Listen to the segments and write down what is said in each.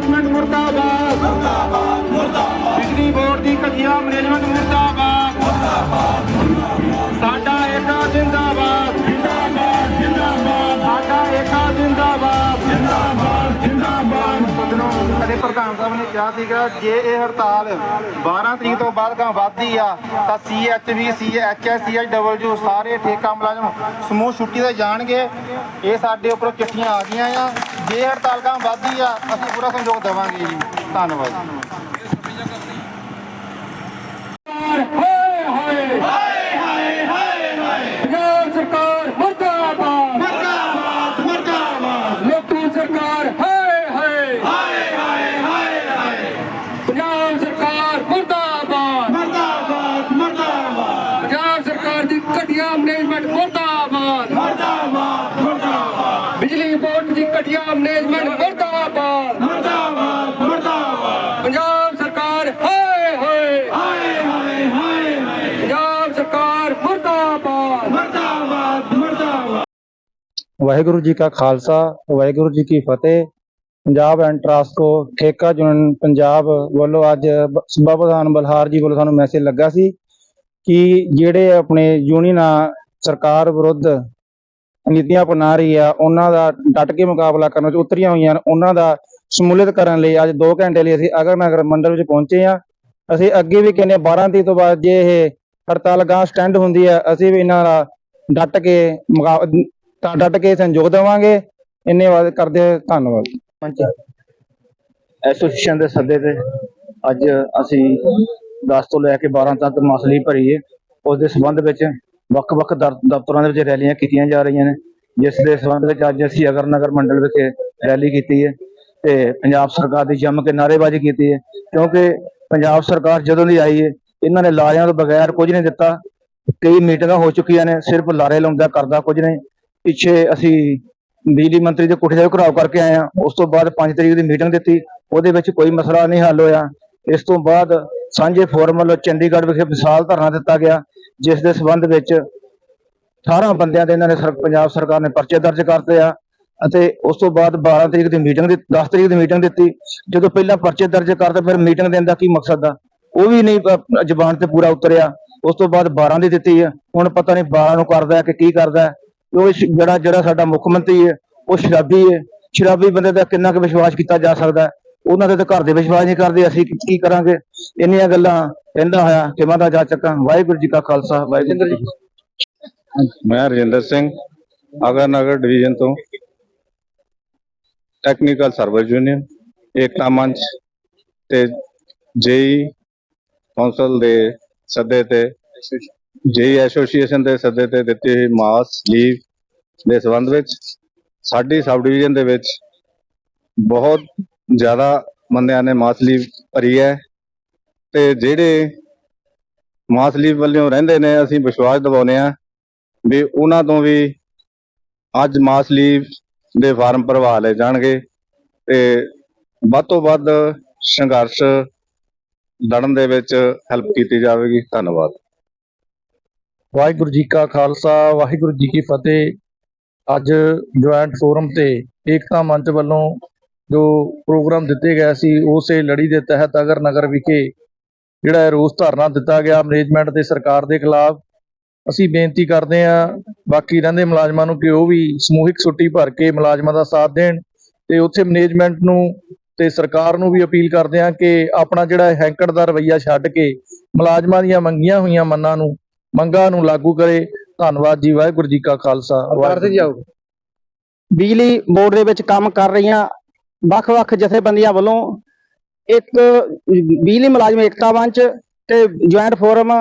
Management ਮੁਰਦਾਬਾਦ। ਮੁਰਦਾਬਾਦ ਮੁਰਦਾਬਾਦ ਬਿਜਲੀ ਬੋਰਡ ਦੀ ਘਟੀਆ ਮੈਨੇਜਮੈਂਟ ਮੁਰਦਾਬਾਦ। ਮੁਰਦਾਬਾਦ ਸਾਡਾ ਏਕਾ ਜਿੰਦਾਬਾਦ। ਜਿੰਦਾਬਾਦ ਜਿੰਦਾਬਾਦ ਸਾਡਾ ਏਕਾ ਜਿੰਦਾਬਾਦ। ਜਿੰਦਾਬਾਦ ਜਿੰਦਾਬਾਦ ਸੱਜਣੋ, ਸਾਡੇ ਪ੍ਰਧਾਨ ਸਾਹਿਬ ਨੇ ਕਿਹਾ ਸੀਗਾ, ਜੇ ਇਹ ਹੜਤਾਲ 12 ਤਰੀਕ ਤੋਂ ਬਾਅਦ ਕਾਂ ਵੱਧਦੀ ਆ, ਤਾਂ ਸੀਐਚਵੀ ਸੀਐਚਐਸ ਸੀਐਚਡਬਲਯੂ ਸਾਰੇ ਠੇਕਾ ਮੁਲਾਜ਼ਮ ਸਮੂਹ ਛੁੱਟੀ ਤੇ ਜਾਣਗੇ। ਇਹ ਸਾਡੇ ਉੱਪਰ ਚਿੱਠੀਆਂ ਆ ਗਈਆਂ ਆ। ਜੇ ਹੜਤਾਲ ਕਾਂ ਵੱਧਦੀ ਆ ਅਸੀਂ ਪੂਰਾ ਸਹਿਯੋਗ ਦੇਵਾਂਗੇ ਜੀ। ਧੰਨਵਾਦ। ਵਾਹਿਗੁਰੂ ਜੀ ਕਾ ਖਾਲਸਾ, ਵਾਹਿਗੁਰੂ ਜੀ ਕੀ ਫਤਿਹ। ਪੰਜਾਬ ਐਂਡ ਟਰਾਸਕੋ ਠੇਕਾ ਯੂਨੀਅਨ ਪੰਜਾਬ ਵੱਲੋਂ ਅੱਜ ਬ- ਸੂਬਾ ਪ੍ਰਧਾਨ ਬਲਹਾਰ ਜੀ ਵੱਲੋਂ ਸਾਨੂੰ ਮੈਸੇਜ ਲੱਗਾ ਸੀ ਕਿ ਜਿਹੜੇ ਆਪਣੇ ਯੂਨੀਅਨਾਂ ਸਰਕਾਰ ਵਿਰੁੱਧ ਨੀਤੀਆਂ ਅਪਣਾ ਰਹੀ ਆ, ਉਹਨਾਂ ਦਾ ਡਟ ਕੇ ਮੁਕਾਬਲਾ ਕਰਨ ਵਿੱਚ ਉਤਰੀਆਂ ਹੋਈਆਂ ਹਨ, ਉਹਨਾਂ ਦਾ ਸਮੂਲਿਤ ਕਰਨ ਲਈ ਅੱਜ 2 ਘੰਟੇ ਲਈ ਅਸੀਂ ਅਗਰ ਨਗਰ ਮੰਡਲ ਵਿੱਚ ਪਹੁੰਚੇ ਆ ਅਸੀਂ ਅੱਗੇ ਵੀ ਕਹਿੰਦੇ ਹਾਂ 12 ਤਰੀਕ ਤੋਂ ਬਾਅਦ ਜੇ ਇਹ ਹੜਤਾਲ ਗਾਂ ਸਟੈਂਡ ਹੁੰਦੀ ਆ ਅਸੀਂ ਵੀ ਇਹਨਾਂ ਦਾ ਡਟ ਕੇ ਮੁਕਾ- ਤਾਂ ਡਟ ਕੇ ਸੰਯੋਗ ਦੇਵਾਂਗੇ। ਇੰਨੇ ਵਾਦ ਕਰਦੇ ਧੰਨਵਾਦ। ਐਸੋਸੀਏਸ਼ਨ ਦੇ ਸੱਦੇ ਤੇ ਅੱਜ ਅਸੀਂ 10 ਤੋਂ ਲੈ ਕੇ 12 ਤੱਕ ਮਸਲੀ ਭਰੀ ਹੈ ਉਸ ਦੇ ਸੰਬੰਧ ਵਿੱਚ ਵੱਖ-ਵੱਖ ਦਫ਼ਤਰਾਂ ਦੇ ਵਿੱਚ ਰੈਲੀਆਂ ਕੀਤੀਆਂ ਜਾ ਰਹੀਆਂ ਨੇ। ਜਿਸ ਦੇ ਸੰਬੰਧ ਵਿੱਚ ਅੱਜ ਅਸੀਂ ਅਗਰ ਨਗਰ ਮੰਡਲ ਵਿਖੇ ਰੈਲੀ ਕੀਤੀ ਹੈ ਤੇ ਪੰਜਾਬ ਸਰਕਾਰ ਦੀ ਜੰਮ ਕੇ ਨਾਅਰੇਬਾਜ਼ੀ ਕੀਤੀ ਹੈ। ਕਿਉਂਕਿ ਪੰਜਾਬ ਸਰਕਾਰ ਜਦੋਂ ਦੀ ਆਈ ਹੈ, ਇਹਨਾਂ ਨੇ ਲਾਰਿਆਂ ਤੋਂ ਬਗੈਰ ਕੁਝ ਨਹੀਂ ਦਿੱਤਾ। ਕਈ ਮੀਟਿੰਗਾਂ ਹੋ ਚੁੱਕੀਆਂ ਨੇ, ਸਿਰਫ ਲਾਰੇ ਲਾਉਂਦਾ ਕਰਦਾ ਕੁਝ ਨਹੀਂ। ਪਿੱਛੇ ਅਸੀਂ ਬਿਜਲੀ ਮੰਤਰੀ ਦੇ ਕੋਠੇ ਦਾ ਵੀ ਘਰਾਓ ਕਰਕੇ ਆਏ ਆ ਉਸ ਤੋਂ ਬਾਅਦ 5 ਤਰੀਕ ਦੀ ਮੀਟਿੰਗ ਦਿੱਤੀ। ਉਹਦੇ ਵਿੱਚ ਕੋਈ ਮਸਲਾ ਨਹੀਂ ਹੱਲ ਹੋਇਆ। ਇਸ ਤੋਂ ਬਾਅਦ ਸਾਂਝੇ ਫੋਰਮ ਵੱਲੋਂ ਚੰਡੀਗੜ੍ਹ ਵਿਖੇ ਵਿਸ਼ਾਲ ਧਰਨਾ ਦਿੱਤਾ ਗਿਆ, ਜਿਸ ਦੇ ਸਬੰਧ ਵਿੱਚ 18 ਬੰਦਿਆਂ ਦੇ ਇਹਨਾਂ ਨੇ ਪੰਜਾਬ ਸਰਕਾਰ ਨੇ ਪਰਚੇ ਦਰਜ ਕਰਤੇ ਆ ਅਤੇ ਉਸ ਤੋਂ ਬਾਅਦ 12 ਤਰੀਕ ਦੀ ਮੀਟਿੰਗ ਦੀ 10 ਤਰੀਕ ਦੀ ਮੀਟਿੰਗ ਦਿੱਤੀ। ਜਦੋਂ ਪਹਿਲਾਂ ਪਰਚੇ ਦਰਜ ਕਰਦੇ ਫਿਰ ਮੀਟਿੰਗ ਦੇਣ ਦਾ ਕੀ ਮਕਸਦ ਆ? ਉਹ ਵੀ ਨਹੀਂ ਜਬਾਨ ਤੇ ਪੂਰਾ ਉਤਰਿਆ। ਉਸ ਤੋਂ ਬਾਅਦ 12 ਦੀ ਦਿੱਤੀ ਹੈ ਹੁਣ ਪਤਾ ਨਹੀਂ 12 ਨੂੰ ਕਰਦਾ ਕਿ ਕੀ ਕਰਦਾ ਉਹ ਜਿਹੜਾ ਜਿਹੜਾ ਸਾਡਾ ਮੁੱਖ ਮੰਤਰੀ ਹੈ, ਉਹ ਸ਼ਰਾਬੀ ਹੈ। ਸ਼ਰਾਬੀ ਬੰਦੇ ਦਾ ਕਿੰਨਾ ਕੁ ਵਿਸ਼ਵਾਸ ਕੀਤਾ ਜਾ ਸਕਦਾ ਹੈ? ਉਹਨਾਂ ਦੇ ਤਾਂ ਘਰ ਦੇ ਵਿਸ਼ਵਾਸ ਨਹੀਂ ਕਰਦੇ, ਅਸੀਂ ਕੀ- ਕਰਾਂਗੇ? ਇੰਨੀਆਂ ਗੱਲਾਂ ਕਹਿੰਦਾ ਹੋਇਆ ਕਿ ਮੈਂ ਤਾਂ ਜਾ ਚੱਕਾਂ। ਵਾਹਿਗੁਰੂ ਜੀ ਕਾ ਖਾਲਸਾ, ਵਾਹਿਗੁਰੂ ਜੀ ਮੈਂ ਰਜਿੰਦਰ ਸਿੰਘ, ਅਗਰ ਨਗਰ ਡਿਵੀਜ਼ਨ ਤੋਂ। Technical service union Ekta Manch ਤੇ ਜੇਈ ਕੌਂਸਲ ਦੇ ਸੱਦੇ ਤੇ ਜੇ ਐਸੋਸੀਏਸ਼ਨ ਦੇ ਸੱਦੇ ਤੇ ਦਿੱਤੀ ਹੋਈ ਮਾਸ ਲੀਵ ਦੇ ਸੰਬੰਧ ਵਿੱਚ, ਸਾਡੀ ਸਬ ਡਿਵੀਜ਼ਨ ਦੇ ਵਿੱਚ ਬਹੁਤ ਜ਼ਿਆਦਾ ਬੰਦਿਆਂ ਨੇ ਮਾਸ ਲੀਵ ਭਰੀ ਹੈ ਤੇ ਜਿਹੜੇ ਮਾਸ ਲੀਵ ਵੱਲੋਂ ਰਹਿੰਦੇ ਨੇ, ਅਸੀਂ ਵਿਸ਼ਵਾਸ ਦਿਵਾਉਂਦੇ ਆ ਵੀ ਉਹਨਾਂ ਤੋਂ ਵੀ ਅੱਜ ਮਾਸ ਲੀਵ ਦੇ ਫਾਰਮ ਭਰਵਾ ਲਏ ਜਾਣਗੇ ਤੇ ਵੱਧ ਤੋਂ ਵੱਧ ਸੰਘਰਸ਼ ਲੜਨ ਦੇ ਵਿੱਚ ਹੈਲਪ ਕੀਤੀ ਜਾਵੇਗੀ। ਧੰਨਵਾਦ। ਵਾਹਿਗੁਰੂ ਜੀ ਕਾ ਖਾਲਸਾ, ਵਾਹਿਗੁਰੂ ਜੀ ਕੀ ਫਤਿਹ। ਅੱਜ ਜੁਆਇੰਟ ਫੋਰਮ ਤੇ ਏਕਤਾ ਮੰਚ ਵੱਲੋਂ ਜੋ ਪ੍ਰੋਗਰਾਮ ਦਿੱਤੇ ਗਏ ਸੀ, ਉਸੇ ਲੜੀ ਦੇ ਤਹਿਤ ਅਗਰ ਨਗਰ ਵਿਖੇ ਜਿਹੜਾ ਰੋਸ ਧਰਨਾ ਦਿੱਤਾ ਗਿਆ ਮੈਨੇਜਮੈਂਟ ਤੇ ਸਰਕਾਰ ਦੇ ਖਿਲਾਫ, ਅਸੀਂ ਬੇਨਤੀ ਕਰਦੇ ਹਾਂ, ਬਾਕੀ ਰਹਿੰਦੇ ਮੁਲਾਜ਼ਮਾਂ ਨੂੰ ਕਿ ਉਹ ਵੀ ਸਮੂਹਿਕ ਛੁੱਟੀ ਭਰ ਕੇ ਮੁਲਾਜ਼ਮਾਂ ਦਾ ਸਾਥ ਦੇਣ ਤੇ ਉੱਥੇ ਮੈਨੇਜਮੈਂਟ ਨੂੰ ਤੇ ਸਰਕਾਰ ਨੂੰ ਵੀ ਅਪੀਲ ਕਰਦੇ ਹਾਂ ਕਿ ਆਪਣਾ ਜਿਹੜਾ ਹੈਂਕੜ ਦਾ ਰਵੱਈਆ ਛੱਡ ਕੇ ਮੁਲਾਜ਼ਮਾਂ ਦੀਆਂ ਮੰਗੀਆਂ ਹੋਈਆਂ ਮੰਨਾਂ ਨੂੰ ਮੰਗਾਂ ਨੂੰ ਲਾਗੂ ਕਰੇ। ਧੰਨਵਾਦ ਜੀ ਵਾਹਿਗੁਰੂ ਜੀ ਕਾ ਖਾਲਸਾ ਵਾਹਿਗੁਰੂ ਜੀ ਕੀ ਬਿਜਲੀ ਬੋਰਡ ਦੇ ਵਿੱਚ ਕੰਮ ਕਰ ਰਹੀਆਂ ਵੱਖ-ਵੱਖ ਜਥੇਬੰਦੀਆਂ ਵੱਲੋਂ ਇੱਕ ਬਿਜਲੀ ਮੁਲਾਜ਼ਮ ਏਕਤਾ ਮੰਚ ਤੇ ਜੁਆਇੰਟ ਫੋਰਮ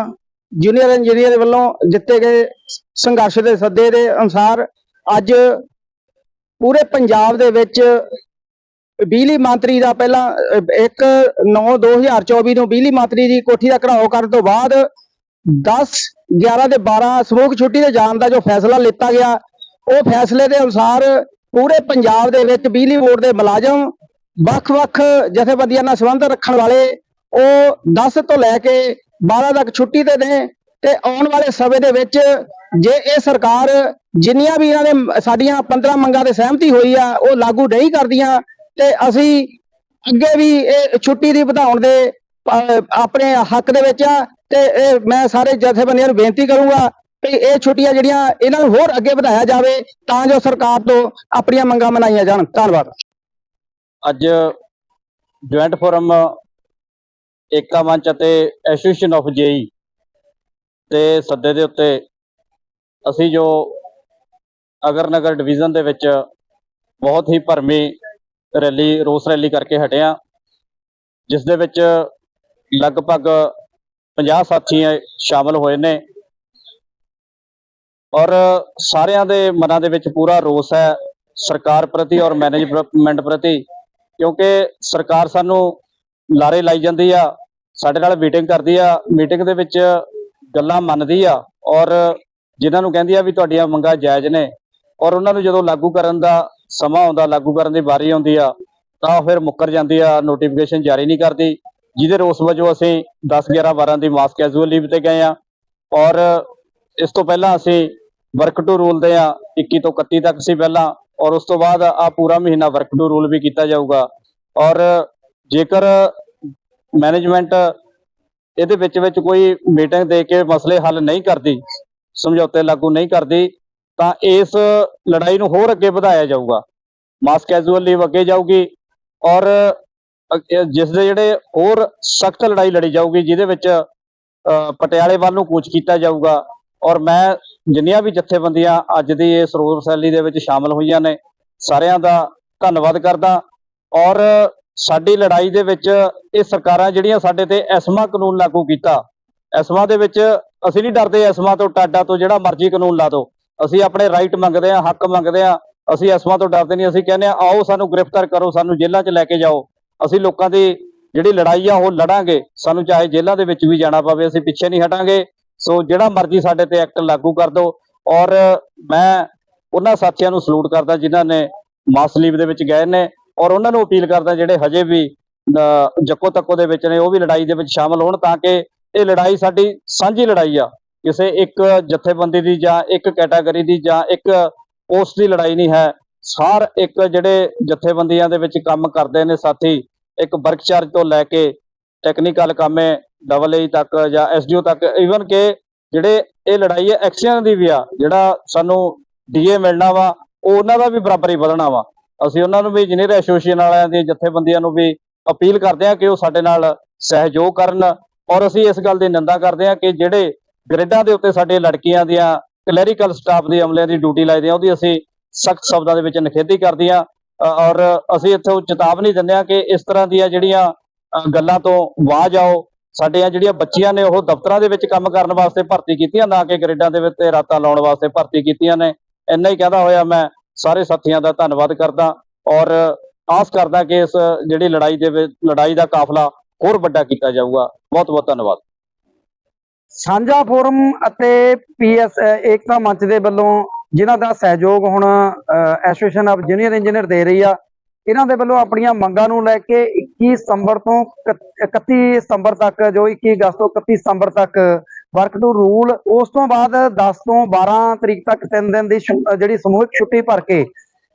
ਜੂਨੀਅਰ ਇੰਜੀਨੀਅਰ ਵੱਲੋਂ ਦਿੱਤੇ ਗਏ ਸੰਘਰਸ਼ ਦੇ ਸੱਦੇ ਦੇ ਅਨੁਸਾਰ ਅੱਜ ਪੂਰੇ ਪੰਜਾਬ ਦੇ ਵਿੱਚ ਬਿਜਲੀ ਮੰਤਰੀ ਦਾ ਪਹਿਲਾਂ 1 9 2024 ਨੂੰ ਬਿਜਲੀ ਮੰਤਰੀ ਦੀ ਕੋਠੀ ਦਾ ਘਰਾਓ ਕਰਨ ਤੋਂ ਬਾਅਦ 10 11 ਤੇ 12 ਸਮੂਹ ਛੁੱਟੀ ਤੇ ਜਾਣ ਦਾ ਜੋ ਫੈਸਲਾ ਲਿੱਤਾ ਗਿਆ, ਉਹ ਫੈਸਲੇ ਦੇ ਅਨੁਸਾਰ ਪੂਰੇ ਪੰਜਾਬ ਦੇ ਵਿੱਚ ਬਿਜਲੀ ਬੋਰਡ ਦੇ ਮੁਲਾਜ਼ਮ, ਵੱਖ-ਵੱਖ ਜਥੇਬੰਦੀਆਂ ਨਾਲ ਸੰਬੰਧ ਰੱਖਣ ਵਾਲੇ, ਉਹ 10 ਤੋਂ ਲੈ ਕੇ 12 ਤੱਕ ਛੁੱਟੀ ਤੇ ਨੇ ਤੇ ਆਉਣ ਵਾਲੇ ਸਮੇਂ ਦੇ ਵਿੱਚ ਜੇ ਇਹ ਸਰਕਾਰ ਜਿੰਨੀਆਂ ਵੀ ਇਹਨਾਂ ਨੇ ਸਾਡੀਆਂ 15 ਮੰਗਾਂ ਤੇ ਸਹਿਮਤੀ ਹੋਈ ਆ, ਉਹ ਲਾਗੂ ਨਹੀਂ ਕਰਦੀਆਂ, ਤੇ ਅਸੀਂ ਅੱਗੇ ਵੀ ਇਹ ਛੁੱਟੀ ਦੀ ਵਧਾਉਣ ਦੇ ਆਪਣੇ ਹੱਕ ਦੇ ਵਿੱਚ ਆ ਤੇ ਇਹ ਮੈਂ ਸਾਰੇ ਜਥੇਬੰਦੀਆਂ ਨੂੰ ਬੇਨਤੀ ਕਰੂੰਗਾ ਕਿ ਇਹ ਛੁੱਟੀਆਂ ਜਿਹੜੀਆਂ ਇਹਨਾਂ ਨੂੰ ਹੋਰ ਅੱਗੇ ਵਧਾਇਆ ਜਾਵੇ ਤਾਂ ਜੋ ਸਰਕਾਰ ਤੋਂ ਆਪਣੀਆਂ ਮੰਗਾਂ ਮਨਾਈਆਂ ਜਾਣ। ਧੰਨਵਾਦ। ਅੱਜ ਜੁਆਇੰਟ ਫੋਰਮ ਏਕਾ ਮੰਚ ਅਤੇ ਐਸੋਸੀਏਸ਼ਨ ਆਫ ਜੇਈ ਦੇ ਸੱਦੇ ਦੇ ਉੱਤੇ ਅਸੀਂ ਜੋ ਅਗਰ ਨਗਰ ਡਿਵੀਜ਼ਨ ਦੇ ਵਿੱਚ ਬਹੁਤ ਹੀ ਭਰਮੀ ਰੈਲੀ, ਰੋਸ ਰੈਲੀ ਕਰਕੇ ਹਟਿਆ ਹਾਂ, ਜਿਸ ਦੇ ਵਿੱਚ ਲਗਭਗ 50 ਸਾਥੀ ਸ਼ਾਮਲ ਹੋਏ ਨੇ। ਔਰ ਸਾਰਿਆਂ ਦੇ ਮਨਾਂ ਦੇ ਵਿੱਚ ਪੂਰਾ ਰੋਸ ਹੈ ਸਰਕਾਰ ਪ੍ਰਤੀ ਔਰ ਮੈਨੇਜਮੈਂਟ ਪ੍ਰਤੀ, ਕਿਉਂਕਿ ਸਰਕਾਰ ਸਾਨੂੰ ਲਾਰੇ ਲਾਈ ਜਾਂਦੀ ਆ, ਸਾਡੇ ਨਾਲ ਮੀਟਿੰਗ ਕਰਦੀ ਆ ਮੀਟਿੰਗ ਦੇ ਵਿੱਚ ਗੱਲਾਂ ਮੰਨਦੀ ਆ ਔਰ ਜਿਨ੍ਹਾਂ ਨੂੰ ਕਹਿੰਦੀ ਆ ਵੀ ਤੁਹਾਡੀਆਂ ਮੰਗਾਂ ਜਾਇਜ਼ ਨੇ ਔਰ ਉਹਨਾਂ ਨੂੰ ਜਦੋਂ ਲਾਗੂ ਕਰਨ ਦਾ ਸਮਾਂ ਆਉਂਦਾ, ਲਾਗੂ ਕਰਨ ਦੀ ਵਾਰੀ ਆਉਂਦੀ ਆ, ਤਾਂ ਫਿਰ ਮੁੱਕਰ ਜਾਂਦੀ ਆ ਨੋਟੀਫਿਕੇਸ਼ਨ ਜਾਰੀ ਨਹੀਂ ਕਰਦੀ। ਜਿਹਦੇ ਰੋਸ ਵਜੋਂ ਅਸੀਂ 10 11 12 ਦੀ ਮਾਸ ਕੈਜੂਅਲ ਲੀਵ ਤੇ ਗਏ ਆ ਔਰ ਇਸ ਤੋਂ ਪਹਿਲਾਂ ਅਸੀਂ ਵਰਕ ਟੂ ਰੂਲ ਦੇ ਆ 21 ਤੋਂ 31 ਤੱਕ ਸੀ ਪਹਿਲਾਂ ਔਰ ਉਸ ਤੋਂ ਬਾਅਦ ਆ ਪੂਰਾ ਮਹੀਨਾ ਵਰਕ ਟੂ ਰੂਲ ਵੀ ਕੀਤਾ ਜਾਊਗਾ ਔਰ ਜੇਕਰ ਮੈਨੇਜਮੈਂਟ ਇਹਦੇ ਵਿੱਚ ਵਿੱਚ ਕੋਈ ਮੀਟਿੰਗ ਦੇ ਕੇ ਮਸਲੇ ਹੱਲ ਨਹੀਂ ਕਰਦੀ, ਸਮਝੌਤੇ ਲਾਗੂ ਨਹੀਂ ਕਰਦੀ, ਤਾਂ ਇਸ ਲੜਾਈ ਨੂੰ ਹੋਰ ਅੱਗੇ ਵਧਾਇਆ ਜਾਊਗਾ। ਮਾਸ ਕੈਜੂਅਲ ਲੀਵ ਅੱਗੇ ਜਾਊਗੀ ਔਰ ਜਿਸ ਦੇ ਜਿਹੜੇ ਹੋਰ ਸਖਤ ਲੜਾਈ ਲੜੀ ਜਾਊਗੀ ਜਿਹਦੇ ਵਿੱਚ ਅ, ਪਟਿਆਲੇ ਵੱਲ ਨੂੰ ਕੂਚ ਕੀਤਾ ਜਾਊਗਾ ਔਰ ਮੈਂ ਜਿੰਨੀਆਂ ਵੀ ਜਥੇਬੰਦੀਆਂ ਅੱਜ ਦੀ ਇਸ ਰੋਸ ਰੈਲੀ ਦੇ ਵਿੱਚ ਸ਼ਾਮਲ ਹੋਈਆਂ ਨੇ ਸਾਰਿਆਂ ਦਾ ਧੰਨਵਾਦ ਕਰਦਾ ਔਰ ਸਾਡੀ ਲੜਾਈ ਦੇ ਵਿੱਚ ਇਹ ਸਰਕਾਰਾਂ ਜਿਹੜੀਆਂ ਸਾਡੇ ਤੇ ਐਸਮਾ ਕਾਨੂੰਨ ਲਾਗੂ ਕੀਤਾ ਐਸਮਾ ਦੇ ਵਿੱਚ ਅਸੀਂ ਨਹੀਂ ਡਰਦੇ ਐਸਮਾ ਤੋਂ ਟਾਡਾ ਤੋਂ ਜਿਹੜਾ ਮਰਜ਼ੀ ਕਾਨੂੰਨ ਲਾ ਦਿਓ ਅਸੀਂ ਆਪਣੇ ਰਾਈਟ ਮੰਗਦੇ ਆ ਹੱਕ ਮੰਗਦੇ ਆ ਅਸੀਂ ਐਸਮਾ ਤੋਂ ਡਰਦੇ ਨਹੀਂ ਅਸੀਂ ਕਹਿੰਦੇ ਆ ਆਓ ਸਾਨੂੰ ਗ੍ਰਿਫਤਾਰ ਕਰੋ ਸਾਨੂੰ ਜੇਲ੍ਹਾਂ 'ਚ ਲੈ ਕੇ ਜਾਓ ਅਸੀਂ ਲੋਕਾਂ ਦੀ ਜਿਹੜੀ ਲੜਾਈ ਆ, ਉਹ ਲੜਾਂਗੇ। ਸਾਨੂੰ ਚਾਹੇ ਜੇਲ੍ਹਾਂ ਦੇ ਵਿੱਚ ਵੀ ਜਾਣਾ ਪਵੇ, ਅਸੀਂ ਪਿੱਛੇ ਨਹੀਂ ਹਟਾਂਗੇ। ਸੋ ਜਿਹੜਾ ਮਰਜ਼ੀ ਸਾਡੇ ਤੇ ਐਕਟ ਲਾਗੂ ਕਰ ਦਿਓ। ਔਰ ਮੈਂ ਉਹਨਾਂ ਸਾਥੀਆਂ ਨੂੰ ਸਲੂਟ ਕਰਦਾ ਜਿਨ੍ਹਾਂ ਨੇ ਮਾਸਲੀਵ ਦੇ ਵਿੱਚ ਗਏ ਨੇ ਔਰ ਉਹਨਾਂ ਨੂੰ ਅਪੀਲ ਕਰਦਾ ਜਿਹੜੇ ਹਜੇ ਵੀ ਜੱਕੋ ਤੱਕੋ ਦੇ ਵਿੱਚ ਨੇ, ਉਹ ਵੀ ਲੜਾਈ ਦੇ ਵਿੱਚ ਸ਼ਾਮਲ ਹੋਣ ਤਾਂ ਕਿ ਇਹ ਲੜਾਈ ਸਾਡੀ ਸਾਂਝੀ ਲੜਾਈ ਆ। ਕਿਸੇ ਇੱਕ ਜਥੇਬੰਦੀ ਦੀ ਜਾਂ ਇੱਕ ਕੈਟਾਗਰੀ ਦੀ ਜਾਂ ਇੱਕ ਪੋਸਟ ਦੀ ਲੜਾਈ ਨਹੀਂ ਹੈ। ਸਾਰ ਇੱਕ ਜਿਹੜੇ ਜਥੇਬੰਦੀਆਂ ਦੇ ਵਿੱਚ ਕੰਮ ਕਰਦੇ ਨੇ ਸਾਥੀ ਇੱਕ ਵਰਕ ਚਾਰਜ ਤੋਂ ਲੈ ਕੇ ਟੈਕਨੀਕਲ ਕਾਮੇ ਡਬਲ ਏ ਤੱਕ ਜਾਂ ਐਸਡੀਓ ਤੱਕ ਈਵਨ ਕਿ ਜਿਹੜੇ ਇਹ ਲੜਾਈ ਹੈ ਐਕਸੀਅਨ ਦੀ ਵੀ ਆ, ਜਿਹੜਾ ਸਾਨੂੰ ਡੀਏ ਮਿਲਣਾ ਵਾ, ਉਹ ਉਹਨਾਂ ਦਾ ਵੀ ਬਰਾਬਰ ਹੀ ਵਧਣਾ ਵਾ। ਅਸੀਂ ਉਹਨਾਂ ਨੂੰ ਵੀ ਇੰਜੀਨੀਅਰ ਐਸੋਸੀਏਸ਼ਨ ਵਾਲਿਆਂ ਦੀਆਂ ਜਥੇਬੰਦੀਆਂ ਨੂੰ ਵੀ ਅਪੀਲ ਕਰਦੇ ਹਾਂ ਕਿ ਉਹ ਸਾਡੇ ਨਾਲ ਸਹਿਯੋਗ ਕਰਨ ਔਰ ਅਸੀਂ ਇਸ ਗੱਲ ਦੀ ਨਿੰਦਾ ਕਰਦੇ ਹਾਂ ਕਿ ਜਿਹੜੇ ਗ੍ਰਿਡਾਂ ਦੇ ਉੱਤੇ ਸਾਡੇ ਲੜਕੀਆਂ ਦੀਆਂ ਕਲੈਰੀਕਲ ਸਟਾਫ ਦੇ ਅਮਲਿਆਂ ਦੀ ਡਿਊਟੀ ਲਾਈਦੇ ਆ ਉਹਦੀ ਅਸੀਂ ਸਖਤ ਸ਼ਬਦਾਂ ਦੇ ਵਿੱਚ ਨਿਖੇਧੀ ਕਰਦੇ ਹਾਂ। ਔਰ ਅਸੀਂ ਇੱਥੋਂ ਚੇਤਾਵਨੀ ਦਿੰਦੇ ਹਾਂ ਕਿ ਇਸ ਤਰ੍ਹਾਂ ਦੀਆਂ ਜਿਹੜੀਆਂ ਗੱਲਾਂ ਤੋਂ ਬਾਜ ਆਓ ਸਾਡੀਆਂ ਜਿਹੜੀਆਂ ਬੱਚੀਆਂ ਨੇ, ਉਹ ਦਫ਼ਤਰਾਂ ਦੇ ਵਿੱਚ ਕੰਮ ਕਰਨ ਵਾਸਤੇ ਭਰਤੀ ਕੀਤੀਆਂ, ਨਾ ਕਿ ਗ੍ਰਿਡਾਂ ਦੇ ਵਿੱਚ ਰਾਤਾਂ ਲਾਉਣ ਵਾਸਤੇ ਭਰਤੀ ਕੀਤੀਆਂ ਨੇ। ਇੰਨਾ ਹੀ ਕਹਿੰਦਾ ਹੋਇਆ ਮੈਂ, ਸਾਰੇ ਸਾਥੀਆਂ ਦਾ ਧੰਨਵਾਦ ਕਰਦਾ। ਔਰ ਆਸ ਕਰਦਾ ਕਿ ਇਸ ਜਿਹੜੀ ਲੜਾਈ ਦੇ ਵਿੱਚ, ਲੜਾਈ ਦਾ ਕਾਫਲਾ ਹੋਰ ਵੱਡਾ ਕੀਤਾ ਜਾਊਗਾ। ਬਹੁਤ ਬਹੁਤ ਧੰਨਵਾਦ। ਸਾਂਝਾ ਫੋਰਮ ਅਤੇ ਪੀਐਸ ਏਕਤਾ ਮੰਚ ਦੇ ਵੱਲੋਂ ਜਿਨ੍ਹਾਂ ਦਾ ਸਹਿਯੋਗ ਹੁਣ ਐਸੋਸੀਏਸ਼ਨ ਆਫ ਜੂਨੀਅਰ ਇੰਜੀਨੀਅਰ ਦੇ ਰਹੀ ਆ, ਇਹਨਾਂ ਦੇ ਵੱਲੋਂ ਆਪਣੀਆਂ ਮੰਗਾਂ ਨੂੰ ਲੈ ਕੇ 21 ਸਤੰਬਰ ਤੋਂ ਇਕੱਤ- 31 ਸਤੰਬਰ ਤੱਕ, ਜੋ 21 ਅਗਸਤ ਤੋਂ 31 ਸਤੰਬਰ ਤੱਕ ਵਰਕ ਟੂ ਰੂਲ ਉਸ ਤੋਂ ਬਾਅਦ 10 ਤੋਂ 12 ਤਰੀਕ ਤੱਕ ਤਿੰਨ ਦਿਨ ਦੀ ਜਿਹੜੀ ਸਮੂਹਿਕ ਛੁੱਟੀ ਭਰ ਕੇ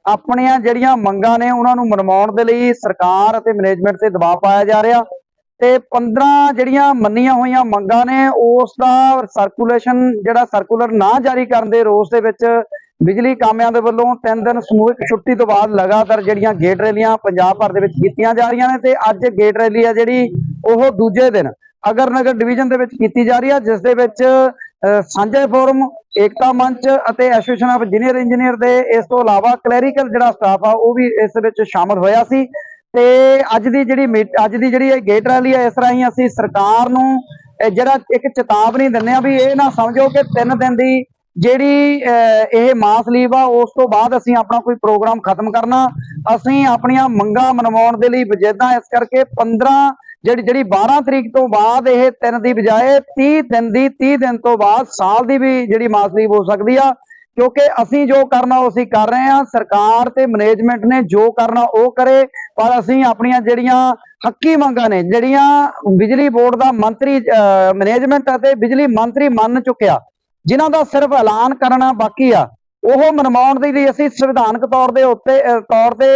ਆਪਣੀਆਂ ਜਿਹੜੀਆਂ ਮੰਗਾਂ ਨੇ, ਉਹਨਾਂ ਨੂੰ ਮਨਵਾਉਣ ਦੇ ਲਈ ਸਰਕਾਰ ਅਤੇ ਮੈਨੇਜਮੈਂਟ ਤੇ ਦਬਾਅ ਪਾਇਆ ਜਾ ਰਿਹਾ। ਤੇ 15 ਜਿਹੜੀਆਂ ਮੰਨੀਆਂ ਹੋਈਆਂ ਮੰਗਾਂ ਨੇ, ਉਸ ਦਾ ਸਰਕੂਲੇਸ਼ਨ ਜਿਹੜਾ ਸਰਕੂਲਰ ਨਾ ਜਾਰੀ ਕਰਨ ਦੇ ਰੋਸ ਦੇ ਵਿੱਚ ਬਿਜਲੀ ਕਾਮਿਆਂ ਦੇ ਵੱਲੋਂ ਤਿੰਨ ਦਿਨ ਸਮੂਹਿਕ ਛੁੱਟੀ ਤੋਂ ਬਾਅਦ ਲਗਾਤਾਰ ਜਿਹੜੀਆਂ ਗੇਟ ਰੈਲੀਆਂ ਪੰਜਾਬ ਭਰ ਦੇ ਵਿੱਚ ਕੀਤੀਆਂ ਜਾ ਰਹੀਆਂ ਨੇ ਤੇ ਅੱਜ ਗੇਟ ਰੈਲੀ ਆ ਜਿਹੜੀ, ਉਹ ਦੂਜੇ ਦਿਨ ਅਗਰ ਨਗਰ ਡਿਵੀਜ਼ਨ ਦੇ ਵਿੱਚ ਕੀਤੀ ਜਾ ਰਹੀ ਹੈ ਜਿਸ ਦੇ ਵਿੱਚ ਸਾਂਝੇ ਫੋਰਮ, ਏਕਤਾ ਮੰਚ ਅਤੇ ਐਸੋਸੀਏਸ਼ਨ ਆਫ ਜੂਨੀਅਰ ਇੰਜੀਨੀਅਰ ਦੇ ਇਸ ਤੋਂ ਇਲਾਵਾ ਕਲੈਰੀਕਲ ਜਿਹੜਾ ਸਟਾਫ ਆ, ਉਹ ਵੀ ਇਸ ਵਿੱਚ ਸ਼ਾਮਲ ਹੋਇਆ ਸੀ। ਤੇ ਅੱਜ ਦੀ ਜਿਹੜੀ ਮੀਟ- ਅੱਜ ਦੀ ਜਿਹੜੀ ਇਹ ਗੇਟ ਰੈਲੀ ਹੈ ਇਸ ਰਾਹੀਂ ਅਸੀਂ ਸਰਕਾਰ ਨੂੰ ਜਿਹੜਾ ਇੱਕ ਚੇਤਾਵਨੀ ਦਿੰਦੇ ਆ ਵੀ ਇਹ ਨਾ ਸਮਝੋ ਕਿ ਤਿੰਨ ਦਿਨ ਦੀ ਜਿਹੜੀ ਅਹ, ਇਹ ਮਾਸ ਲੀਵ ਆ ਉਸ ਤੋਂ ਬਾਅਦ ਅਸੀਂ ਆਪਣਾ ਕੋਈ ਪ੍ਰੋਗਰਾਮ ਖਤਮ ਕਰਨਾ। ਅਸੀਂ ਆਪਣੀਆਂ ਮੰਗਾਂ ਮਨਵਾਉਣ ਦੇ ਲਈ ਵਜੇਦਾਂ ਇਸ ਕਰਕੇ 15 ਜਿਹੜੀ ਜਿਹੜੀ 12 ਤਰੀਕ ਤੋਂ ਬਾਅਦ ਇਹ ਤਿੰਨ ਦੀ ਬਜਾਏ 30 ਦਿਨ ਦੀ 30 ਦਿਨ ਤੋਂ ਬਾਅਦ ਸਾਲ ਦੀ ਵੀ ਜਿਹੜੀ ਮਾਸ ਲੀਵ ਹੋ ਸਕਦੀ ਆ। ਕਿਉਂਕਿ ਅਸੀਂ ਜੋ ਕਰਨਾ ਉਹ ਅਸੀਂ ਕਰ ਰਹੇ ਹਾਂ, ਸਰਕਾਰ ਤੇ ਮੈਨੇਜਮੈਂਟ ਨੇ ਜੋ ਕਰਨਾ ਉਹ ਕਰੇ, ਪਰ ਅਸੀਂ ਆਪਣੀਆਂ ਜਿਹੜੀਆਂ ਹੱਕੀ ਮੰਗਾਂ ਨੇ, ਜਿਹੜੀਆਂ ਬਿਜਲੀ ਬੋਰਡ ਦਾ ਮੰਤਰੀ ਮੈਨੇਜਮੈਂਟ ਅਤੇ ਬਿਜਲੀ ਮੰਤਰੀ ਮੰਨ ਚੁੱਕਿਆ, ਜਿਨ੍ਹਾਂ ਦਾ ਸਿਰਫ ਐਲਾਨ ਕਰਨਾ ਬਾਕੀ ਆ, ਉਹ ਮਨਵਾਉਣ ਦੇ ਲਈ ਅਸੀਂ ਸੰਵਿਧਾਨਕ ਤੌਰ ਦੇ ਉੱਤੇ ਤੌਰ ਤੇ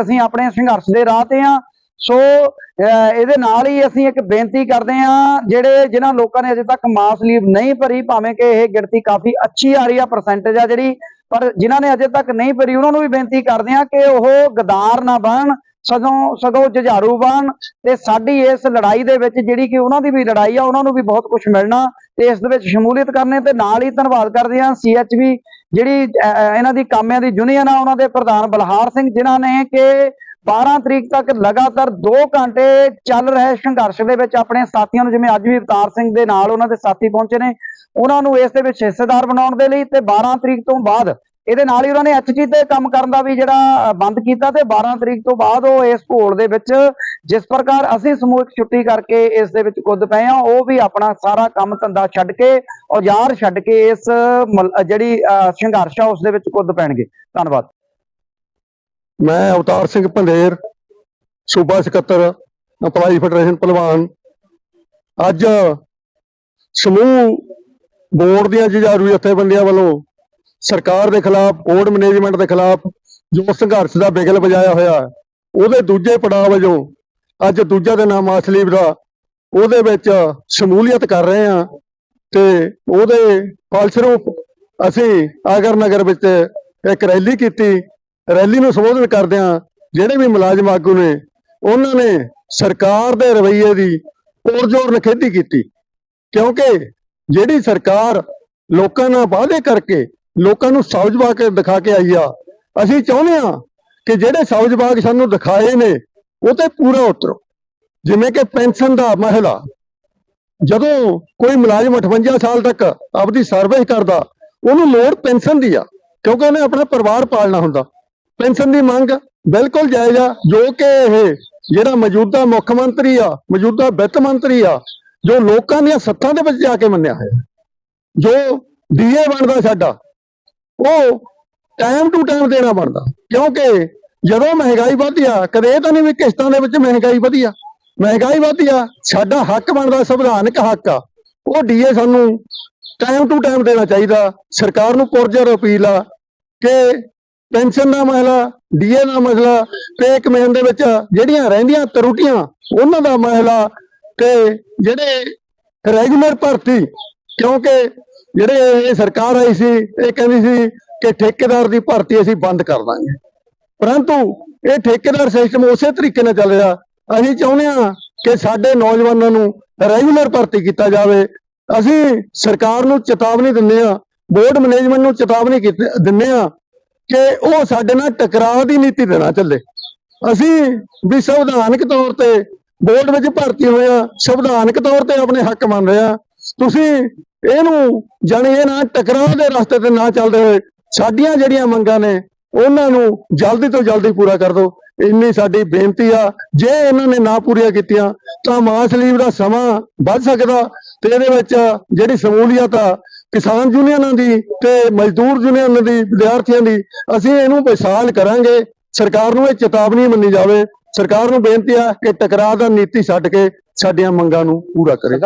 ਅਸੀਂ ਆਪਣੇ ਸੰਘਰਸ਼ ਦੇ ਰਾਹ ਤੇ ਆ ਸੋ ਅਹ, ਇਹਦੇ ਨਾਲ ਹੀ ਅਸੀਂ ਇੱਕ ਬੇਨਤੀ ਕਰਦੇ ਹਾਂ ਜਿਹੜੇ ਜਿਨ੍ਹਾਂ ਲੋਕਾਂ ਨੇ ਅਜੇ ਤੱਕ ਮਾਸ ਲੀਵ ਨਹੀਂ ਭਰੀ ਭਾਵੇਂ ਕਿ ਇਹ ਗਿਣਤੀ ਕਾਫੀ ਅੱਛੀ ਆ ਰਹੀ ਆ ਪਰਸੈਂਟੇਜ ਆ ਜਿਹੜੀ ਪਰ ਜਿਨ੍ਹਾਂ ਨੇ ਅਜੇ ਤੱਕ ਨਹੀਂ ਭਰੀ ਉਹਨਾਂ ਨੂੰ ਵੀ ਬੇਨਤੀ ਕਰਦੇ ਹਾਂ ਕਿ ਉਹ ਗਦਾਰ ਨਾ ਬਣਨ ਸਗੋਂ ਸਗੋਂ ਜੁਝਾਰੂ ਬਣ ਤੇ ਸਾਡੀ ਇਸ ਲੜਾਈ ਦੇ ਵਿੱਚ ਜਿਹੜੀ ਕਿ ਉਹਨਾਂ ਦੀ ਵੀ ਲੜਾਈ ਆ ਉਹਨਾਂ ਨੂੰ ਵੀ ਬਹੁਤ ਕੁਝ ਮਿਲਣਾ ਤੇ ਇਸ ਦੇ ਵਿੱਚ ਸ਼ਮੂਲੀਅਤ ਕਰਨੇ ਤੇ ਨਾਲ ਹੀ ਧੰਨਵਾਦ ਕਰਦੇ ਹਾਂ ਸੀਐਚਵੀ ਜਿਹੜੀ ਅਹ, ਅਹ, ਇਹਨਾਂ ਦੀ ਕਾਮਿਆਂ ਦੀ ਯੂਨੀਅਨ ਆ ਉਹਨਾਂ ਦੇ ਪ੍ਰਧਾਨ ਬਲਹਾਰ ਸਿੰਘ ਜਿਨ੍ਹਾਂ ਨੇ ਕਿ 12 ਤਰੀਕ ਤੱਕ ਲਗਾਤਾਰ 2 ਘੰਟੇ ਚੱਲ ਰਹੇ ਸੰਘਰਸ਼ ਦੇ ਵਿੱਚ ਆਪਣੇ ਸਾਥੀਆਂ ਨੂੰ ਜਿਵੇਂ ਅੱਜ ਵੀ ਅਵਤਾਰ ਸਿੰਘ ਦੇ ਨਾਲ ਉਹਨਾਂ ਦੇ ਸਾਥੀ ਪਹੁੰਚੇ ਨੇ ਉਹਨਾਂ ਨੂੰ ਇਸ ਦੇ ਵਿੱਚ ਹਿੱਸੇਦਾਰ ਬਣਾਉਣ ਦੇ ਲਈ ਤੇ 12 ਤਰੀਕ ਤੋਂ ਬਾਅਦ ਇਹਦੇ ਨਾਲ ਹੀ ਉਹਨਾਂ ਨੇ ਐਚਜੀ ਤੇ ਕੰਮ ਕਰਨ ਦਾ ਵੀ ਜਿਹੜਾ ਬੰਦ ਕੀਤਾ ਤੇ 12 ਤਰੀਕ ਤੋਂ ਬਾਅਦ ਉਹ ਇਸ ਘੋਲ ਦੇ ਵਿੱਚ ਜਿਸ ਪ੍ਰਕਾਰ ਅਸੀਂ ਸਮੂਹਿਕ ਛੁੱਟੀ ਕਰਕੇ ਇਸ ਦੇ ਵਿੱਚ ਕੁੱਦ ਪਏ ਆ ਉਹ ਵੀ ਆਪਣਾ ਸਾਰਾ ਕੰਮ ਧੰਦਾ ਛੱਡ ਕੇ ਔਜ਼ਾਰ ਛੱਡ ਕੇ ਇਸ ਮਲ- ਜਿਹੜੀ ਅ, ਸੰਘਰਸ਼ ਆ ਉਸ ਦੇ ਵਿੱਚ ਕੁੱਦ ਪੈਣਗੇ। ਧੰਨਵਾਦ। ਮੈਂ ਅਵਤਾਰ ਸਿੰਘ ਭੰਦੇਰ ਸੂਬਾ ਸਕੱਤਰ, ਅਪਲਾਈ ਫੈਡਰੇਸ਼ਨ ਪਹਿਲਵਾਨ। ਅੱਜ ਸਮੂਹ ਬੋਰਡ ਦੀਆਂ ਜੁਝਾਰੂ ਜਥੇਬੰਦੀਆਂ ਵੱਲੋਂ ਸਰਕਾਰ ਦੇ ਖਿਲਾਫ ਬੋਰਡ ਮੈਨੇਜਮੈਂਟ ਦੇ ਖਿਲਾਫ ਜੋ ਸੰਘਰਸ਼ ਦਾ ਬਿਗਲ ਵਜਾਇਆ ਹੋਇਆ ਉਹਦੇ ਦੂਜੇ ਪੜਾਅ ਵਜੋਂ ਅੱਜ ਦੂਜਾ ਦਿਨ ਆ ਮਾਸਲੀਬ ਦਾ ਉਹਦੇ ਵਿੱਚ ਸ਼ਮੂਲੀਅਤ ਕਰ ਰਹੇ ਹਾਂ ਤੇ ਉਹਦੇ ਫਲਸਰੂਪ ਅਸੀਂ ਆਗਰ ਨਗਰ ਵਿੱਚ ਇੱਕ ਰੈਲੀ ਕੀਤੀ ਰੈਲੀ ਨੂੰ ਸੰਬੋਧਨ ਕਰਦਿਆਂ ਜਿਹੜੇ ਵੀ ਮੁਲਾਜ਼ਮ ਆਗੂ ਨੇ, ਉਹਨਾਂ ਨੇ ਸਰਕਾਰ ਦੇ ਰਵੱਈਏ ਦੀ ਪੁਰਜ਼ੋਰ ਨਿਖੇਧੀ ਕੀਤੀ। ਕਿਉਂਕਿ ਜਿਹੜੀ ਸਰਕਾਰ ਲੋਕਾਂ ਨਾਲ ਵਾਅਦੇ ਕਰਕੇ ਲੋਕਾਂ ਨੂੰ ਸੌਜਵਾ ਬਾਗ ਦਿਖਾ ਕੇ ਆਈ ਆ, ਅਸੀਂ ਚਾਹੁੰਦੇ ਆ ਕਿ ਜਿਹੜੇ ਸੌਜਵਾਗ ਸਾਨੂੰ ਦਿਖਾਏ ਨੇ, ਉਹ ਤੇ ਪੂਰਾ ਉਤਰੋ। ਜਿਵੇਂ ਕਿ ਪੈਨਸ਼ਨ ਦਾ ਮਹਿਲਾ ਜਦੋਂ ਕੋਈ ਮੁਲਾਜ਼ਮ 58 ਸਾਲ ਤੱਕ ਆਪਦੀ ਸਰਵਿਸ ਕਰਦਾ, ਉਹਨੂੰ ਲੋੜ ਪੈਨਸ਼ਨ ਦੀ ਆ, ਕਿਉਂਕਿ ਉਹਨੇ ਆਪਣਾ ਪਰਿਵਾਰ ਪਾਲਣਾ ਹੁੰਦਾ। ਪੈਨਸ਼ਨ ਦੀ ਮੰਗ ਬਿਲਕੁਲ ਜਾਇਜ਼ ਆ, ਜੋ ਕਿ ਇਹ ਜਿਹੜਾ ਮੌਜੂਦਾ ਮੁੱਖ ਮੰਤਰੀ ਆ, ਮੌਜੂਦਾ ਵਿੱਤ ਮੰਤਰੀ ਆ, ਜੋ ਲੋਕਾਂ ਦੀਆਂ ਸੱਥਾਂ ਦੇ ਵਿੱਚ ਜਾ ਕੇ ਮੰਨਿਆ ਹੋਇਆ, ਜੋ ਡੀਏ ਬਣਦਾ ਸਾਡਾ, ਉਹ ਟਾਈਮ ਟੂ ਟਾਈਮ ਦੇਣਾ ਬਣਦਾ, ਕਿਉਂਕਿ ਜਦੋਂ ਮਹਿੰਗਾਈ ਵਧੀ ਆ, ਕਦੇ ਇਹ ਤਾਂ ਨਹੀਂ ਵੀ ਕਿਸ਼ਤਾਂ ਦੇ ਵਿੱਚ ਮਹਿੰਗਾਈ ਵਧੀ ਮਹਿੰਗਾਈ ਵਧੀ ਸਾਡਾ ਹੱਕ ਬਣਦਾ, ਸੰਵਿਧਾਨਕ ਹੱਕ ਆ, ਉਹ ਡੀਏ ਸਾਨੂੰ ਟਾਈਮ ਟੂ ਟਾਈਮ ਦੇਣਾ ਚਾਹੀਦਾ, ਸਰਕਾਰ ਨੂੰ ਪੁਰਜਰ ਅਪੀਲ ਆ ਕਿ ਪੈਨਸ਼ਨ ਦਾ ਮਸਲਾ, ਡੀਏ ਦਾ ਮਸਲਾ ਤੇ ਇੱਕ ਮਹੀਨੇ ਦੇ ਵਿੱਚ ਜਿਹੜੀਆਂ ਰਹਿੰਦੀਆਂ ਤਰੁੱਟੀਆਂ, ਉਹਨਾਂ ਦਾ ਮਸਲਾ ਤੇ ਜਿਹੜੇ ਰੈਗੂਲਰ ਭਰਤੀ, ਕਿਉਂਕਿ ਜਿਹੜੇ ਇਹ ਸਰਕਾਰ ਆਈ ਸੀ, ਇਹ ਕਹਿੰਦੀ ਸੀ ਕਿ ਠੇਕੇਦਾਰ ਦੀ ਭਰਤੀ ਅਸੀਂ ਬੰਦ ਕਰ ਦਾਂਗੇ। ਪਰੰਤੂ ਇਹ ਠੇਕੇਦਾਰ ਸਿਸਟਮ ਉਸੇ ਤਰੀਕੇ ਨਾਲ ਚੱਲ ਰਿਹਾ। ਅਸੀਂ ਚਾਹੁੰਦੇ ਹਾਂ ਕਿ ਸਾਡੇ ਨੌਜਵਾਨਾਂ ਨੂੰ ਰੈਗੂਲਰ ਭਰਤੀ ਕੀਤਾ ਜਾਵੇ। ਅਸੀਂ ਸਰਕਾਰ ਨੂੰ ਚੇਤਾਵਨੀ ਦਿੰਦੇ ਹਾਂ ਬੋਰਡ ਮੈਨੇਜਮੈਂਟ ਨੂੰ ਚੇਤਾਵਨੀ ਕੀਤੀ- ਦਿੰਦੇ ਹਾਂ ਕਿ ਉਹ ਸਾਡੇ ਨਾਲ ਟਕਰਾਅ ਦੀ ਨੀਤੀ ਦੇ ਨਾ ਚੱਲੇ। ਅਸੀਂ ਵੀ ਸੰਵਿਧਾਨਕ ਤੌਰ ਤੇ ਬੋਰਡ ਵਿੱਚ ਭਰਤੀ ਹੋਏ ਹੋਇਆ ਸੰਵਿਧਾਨਕ ਤੌਰ ਤੇ ਆਪਣੇ ਹੱਕ ਮੰਨ ਰਹੇ ਆ ਤੁਸੀਂ ਇਹਨੂੰ ਜਾਣੀ ਇਹ ਨਾ ਟਕਰਾਅ ਦੇ ਰਸਤੇ ਤੇ ਨਾ ਚੱਲਦੇ ਹੋਏ ਸਾਡੀਆਂ ਜਿਹੜੀਆਂ ਮੰਗਾਂ ਨੇ, ਉਹਨਾਂ ਨੂੰ ਜਲਦੀ ਤੋਂ ਜਲਦੀ ਪੂਰਾ ਕਰ ਦਿਓ। ਇੰਨੀ ਸਾਡੀ ਬੇਨਤੀ ਆ, ਜੇ ਇਹਨਾਂ ਨੇ ਨਾ ਪੂਰੀਆਂ ਕੀਤੀਆਂ, ਤਾਂ ਮਾਸ ਲੀਵ ਦਾ ਸਮਾਂ ਵੱਧ ਸਕਦਾ ਤੇ ਇਹਦੇ ਵਿੱਚ ਜਿਹੜੀ ਸਮੂਲੀਅਤ ਆ ਕਿਸਾਨ ਯੂਨੀਅਨਾਂ ਦੀ ਤੇ ਮਜ਼ਦੂਰ ਯੂਨੀਅਨਾਂ ਦੀ, ਵਿਦਿਆਰਥੀਆਂ ਦੀ, ਅਸੀਂ ਇਹਨੂੰ ਵਿਸ਼ਾਲ ਕਰਾਂਗੇ। ਸਰਕਾਰ ਨੂੰ ਇਹ ਚੇਤਾਵਨੀ ਮੰਨੀ ਜਾਵੇ। ਸਰਕਾਰ ਨੂੰ ਬੇਨਤੀ ਆ ਕਿ ਟਕਰਾਅ ਦਾ ਨੀਤੀ ਛੱਡ ਕੇ ਸਾਡੀਆਂ ਮੰਗਾਂ ਨੂੰ ਪੂਰਾ ਕਰੇ।